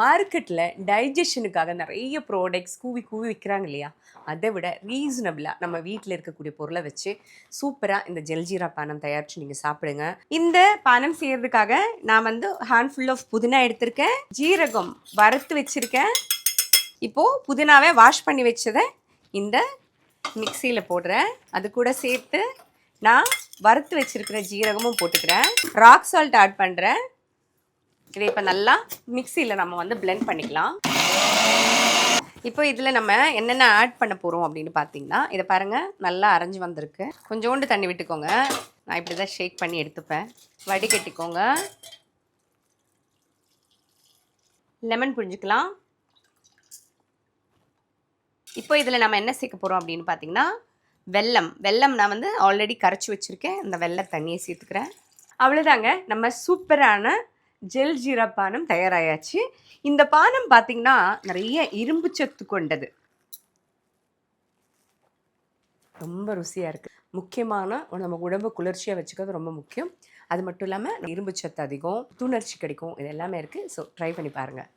மார்க்கெட்டில் டைஜஷனுக்காக நிறைய ப்ராடக்ட்ஸ் கூவி கூவி விற்கிறாங்க இல்லையா? அதை விட ரீசனபிளாக நம்ம வீட்டில் இருக்கக்கூடிய பொருளை வச்சு சூப்பராக இந்த ஜல்ஜீரா பானம் தயாரித்து நீங்கள் சாப்பிடுங்க. இந்த பானம் செய்கிறதுக்காக நான் வந்து ஹேண்ட்ஃபுல் ஆஃப் புதினா எடுத்திருக்கேன். ஜீரகம் வறுத்து வச்சுருக்கேன். இப்போது புதினாவை வாஷ் பண்ணி வச்சதை இந்த மிக்சியில் போடுறேன். அது கூட சேர்த்து நான் வறுத்து வச்சுருக்கிற ஜீரகமும் போட்டுக்கிறேன். ராக் சால்ட் ஆட் பண்ணுறேன் இதை இப்போ நல்லா மிக்சியில் நம்ம வந்து பிளெண்ட் பண்ணிக்கலாம். இப்போ இதில் நம்ம என்னென்ன ஆட் பண்ண போகிறோம் அப்படின்னு பார்த்தீங்கன்னா இதை பாருங்கள் நல்லா அரைஞ்சி வந்திருக்கு. கொஞ்சோண்டு தண்ணி விட்டுக்கோங்க. நான் இப்படி தான் ஷேக் பண்ணி எடுத்துப்பேன். வடிகட்டிக்கோங்க. லெமன் புரிஞ்சுக்கலாம் இப்போ இதில் நம்ம என்ன சேர்க்க போகிறோம் அப்படின்னு பார்த்தீங்கன்னா வெல்லம். வெல்லம் நான் வந்து ஆல்ரெடி கரைச்சி வச்சுருக்கேன். இந்த வெள்ளை தண்ணியை சேர்த்துக்கிறேன். அவ்வளோதாங்க நம்ம சூப்பரான ஜெல் ஜீரா பானம் தயாராயாச்சு. இந்த பானம் பார்த்தீங்கன்னா நிறைய இரும்பு சத்து கொண்டது. ரொம்ப ருசியாக இருக்குது முக்கியமான நம்ம உடம்பு குளிர்ச்சியாக வச்சுக்கிறது ரொம்ப முக்கியம். அது மட்டும் இல்லாமல் இரும்பு சத்து அதிகம் துணர்ச்சி கிடைக்கும் இது எல்லாமே இருக்குது ஸோ ட்ரை பண்ணி பாருங்கள்